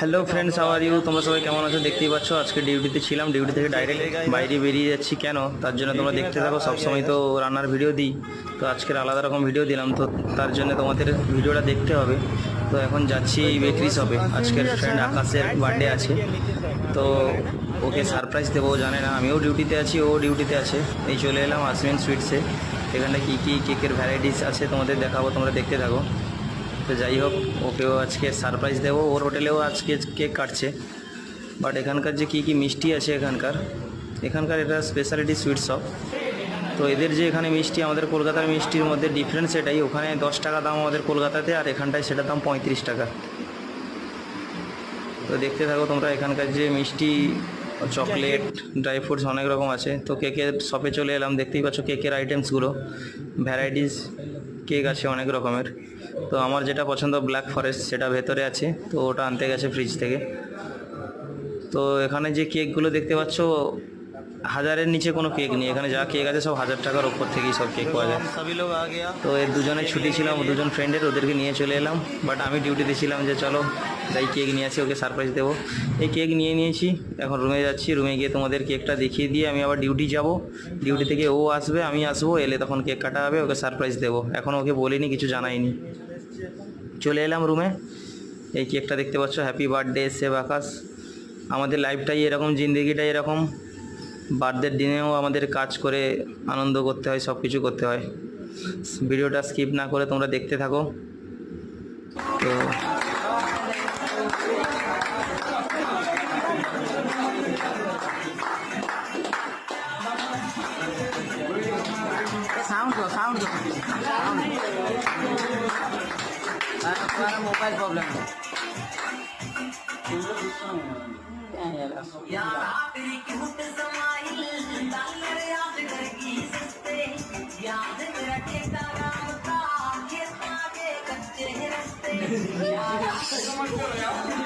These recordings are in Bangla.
হ্যালো ফ্রেন্ডস আওয়ার ইউ তোমরা সবাই কেমন আছো? দেখতেই পাচ্ছ, আজকে ডিউটিতে ছিলাম। ডিউটি থেকে ডাইরেক্ট বাইরে বেরিয়ে যাচ্ছি কেন? তার জন্য তোমরা দেখতে থাকো, সবসময় তো রান্নার ভিডিও দিই। তো আজকের আলাদা রকম ভিডিও দিলাম, তো তার জন্য তোমাদের ভিডিওটা দেখতে হবে। তো এখন যাচ্ছি বেকরি শপে আজকের ফ্রেন্ড আকাশের বার্থডে আছে। তো ওকে সারপ্রাইজ দেবো জানে না। আমিও ডিউটিতে আছি, ও ডিউটিতে আছে। এই চলে এলাম আসমিন সুইটসে এখানে কী কী কেকের ভ্যারাইটিস আছে তোমাদের দেখাবো, তোমরা দেখতে থাকো। তো যাই হোক, ওকেও আজকে সারপ্রাইজ দেবো। ওর হোটেলেও আজকে কেক কাটছে। বাট এখানকার যে কী কী মিষ্টি আছে এখানকার এখানকার এটা স্পেশালিটি সুইট শপ তো এদের যে এখানে মিষ্টি, আমাদের কলকাতার মিষ্টির মধ্যে ডিফারেন্স এটাই। ওখানে দশ টাকা দাম আমাদের কলকাতাতে, আর এখানটায় সেটার দাম পঁয়ত্রিশ টাকা। তো দেখতে থাকো তোমরা, এখানকার যে মিষ্টি চকলেট ড্রাই ফ্রুটস অনেক রকম আছে। তো কেকের শপে চলে এলাম, দেখতেই পাচ্ছ কেকের আইটেমসগুলো ভ্যারাইটিস কেক আছে অনেক রকমের। তো আমার যেটা পছন্দ ব্ল্যাক ফরেস্ট সেটা ভেতরে আছে। তো ওটা আনতে গেছে ফ্রিজ থেকে। তো এখানে যে কেকগুলো দেখতে পাচ্ছ, হাজারের নিচে কোনো কেক নেই। এখানে যা কেক আছে সব হাজার টাকার ওপর থেকেই সব কেক পাওয়া যায়। সবই লোক আগে তো এর দুজনের ছুটি ছিলাম, দুজন ফ্রেন্ডের ওদেরকে নিয়ে চলে এলাম। বাট আমি ডিউটিতে ছিলাম যে চলো যাই কেক নিয়ে আসি, ওকে সারপ্রাইজ দেবো। এই কেক নিয়ে নিয়েছি, এখন রুমে যাচ্ছি রুমে গিয়ে তোমাদের কেকটা দেখিয়ে দিয়ে আমি আবার ডিউটি যাব। ডিউটি থেকে ও আসবে, আমি আসব, এলে তখন কেক কাটা হবে, ওকে সারপ্রাইজ দেবো। এখন ওকে বলিনি, কিছু জানাইনি। চলে এলাম রুমে এই কেকটা দেখতে পাচ্ছ হ্যাপি বার্থডে সেভ আকাশ। আমাদের লাইফটাই এরকম, জিন্দগিটাই এরকম। বার্থডের দিনেও আমাদের কাজ করে, আনন্দ করতে হয় সব কিছু করতে হয়। ভিডিওটা স্কিপ না করে তোমরা দেখতে থাকো। তো সাউন্ড তো সাউন্ড তো हमारा मोबाइल प्रॉब्लम है 아, 정말 별로야?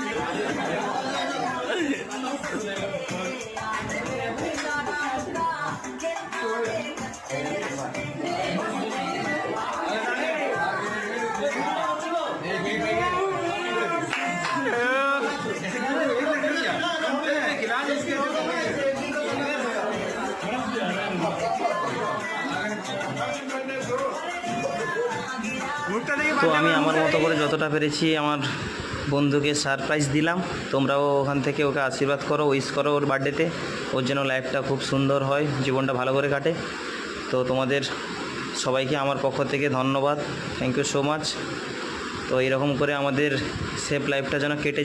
তো আমি আমার মতো করে যতটা পেরেছি আমার বন্ধুকে সারপ্রাইজ দিলাম। তোমরাও ওখান থেকে ওকে আশীর্বাদ করো উইস করো ওর বার্থডেতে ওর যেন লাইফটা খুব সুন্দর হয় জীবনটা ভালো করে কাটে। তো তোমাদের সবাইকে আমার পক্ষ থেকে ধন্যবাদ। থ্যাংক ইউ সো মাচ তো এরকম করে আমাদের সেফ লাইফটা যেন কেটে